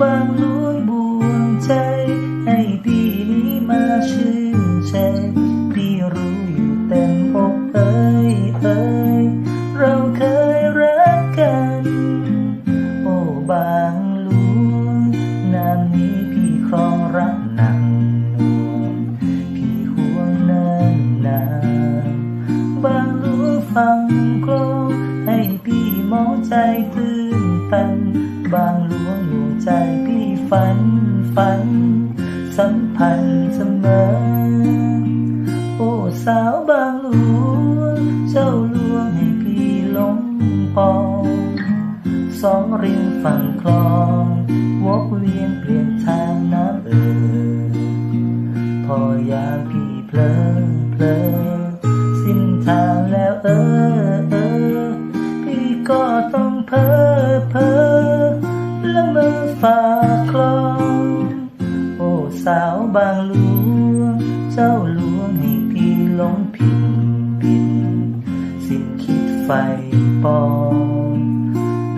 บางหลวงบ่วงใจ ให้พี่นี้มาชื่นใจพี่รู้อยู่เต็มอกเอ้ยเอ้ยเราเคยรักกัน โอ้บางลวงนามนี้พี่ครองรักหนักพี่ห่วงนานนานบางหลวงฟังกลองให้พี่หมอใจตื่นตัน บางหลวงหนูใจพี่ฝันฝัน สัมพันธ์เสมอ โอ้สาวบางหลวง เจ้าลวงให้พี่หลงปองสองริมฝั่งคลองวกเวียนเปลี่ยนทางน้ำเอ่อพอยามพี่เพลอเพลอสิ้นทางแล้วเออเออพี่ก็ต้องเพ้อเพ้อ สาวบางหลวง เจ้าลวงให้พี่หลงผิดผิดสิ้นคิดไฟปอง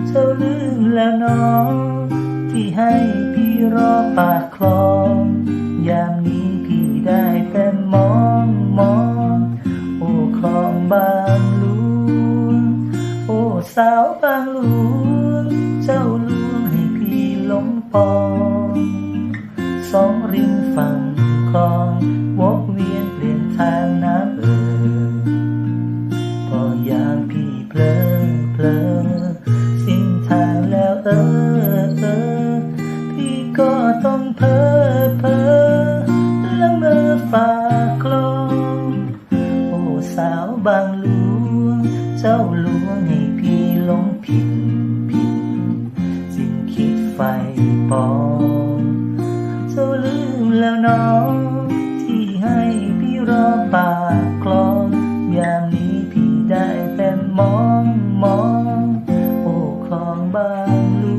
เจ้าลืมแล้วน้อง ที่ให้พี่รอปากคลอง ยามนี้พี่ได้แต่มองมอง โอ้คลองบางหลวง โอ้สาวบางหลวง เจ้าลวงให้พี่หลงปอง สองริมฝั่งคลองวกเวียนเปลี่ยนทางน้ำเอ่อพอยามพี่เพลอเพลอสิ้นทางแล้วเออเออพี่ก็ต้องเพ้อเพ้อละเมอฝากคลองโอ้สาวบางหลวงเจ้าลวงให้พี่หลงผิดผิดสิ้นคิดไฟปอง แล้วน้องที่ให้พี่รอปากคลองอย่างนี้พี่ได้แต่มองมอง โอ้คองบางลู